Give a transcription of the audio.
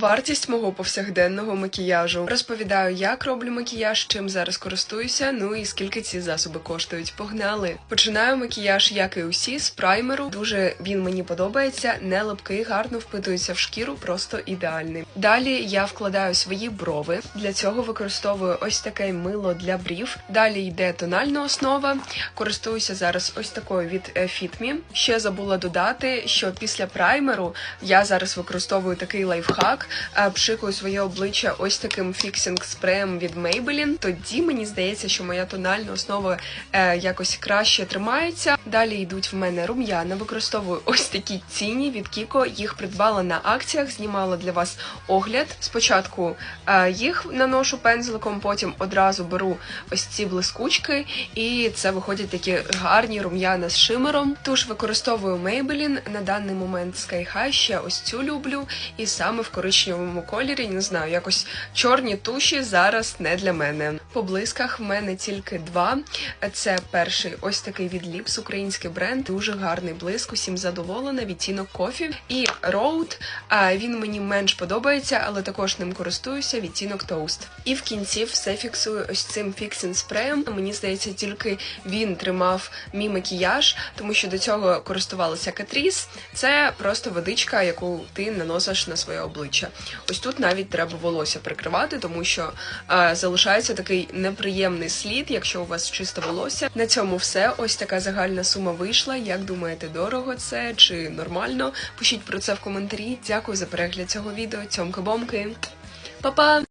Вартість мого повсякденного макіяжу. Розповідаю, як роблю макіяж, чим зараз користуюся, ну і скільки ці засоби коштують. Погнали! Починаю макіяж, як і усі, з праймеру. Дуже він мені подобається, не липкий, гарно впитується в шкіру, просто ідеальний. Далі я вкладаю свої брови. Для цього використовую ось таке мило для брів. Далі йде тональна основа. Користуюся зараз ось такою від е, Fit Me. Ще забула додати, що після праймеру я зараз використовую такий лайфхак, пшикаю своє обличчя ось таким фіксинг спреєм від Maybelline. Тоді мені здається, що моя тональна основа е, якось краще тримається. Далі йдуть в мене рум'яна. Використовую ось такі ціні від Кіко. Їх придбала на акціях, знімала для вас огляд. Спочатку е, їх наношу пензликом, потім одразу беру ось ці блискучки, і це виходять такі гарні рум'яна з шимером. Туш використовую Maybelline, на даний момент Sky High, ще ось цю люблю, і саме в коричневому кольорі, не знаю, якось чорні туші зараз не для мене. По блисках в мене тільки два. Це перший ось такий від Lips, український бренд, дуже гарний блиск, усім задоволена, відтінок кофі. І Road, він мені менш подобається, але також ним користуюся, відтінок Toast. І в кінці все фіксую ось цим фіксинг спреєм. Мені здається, тільки він тримав мій макіяж, тому що до цього користувалася Катріс. Це просто водичка, яку ти наносиш на своє обличчя. Ось тут навіть треба волосся прикривати, тому що е, залишається такий неприємний слід, якщо у вас чисте волосся. На цьому все. Ось така загальна сума вийшла. Як думаєте, дорого це чи нормально? Пишіть про це в коментарі. Дякую за перегляд цього відео. Цьомки-бомки. Па-па!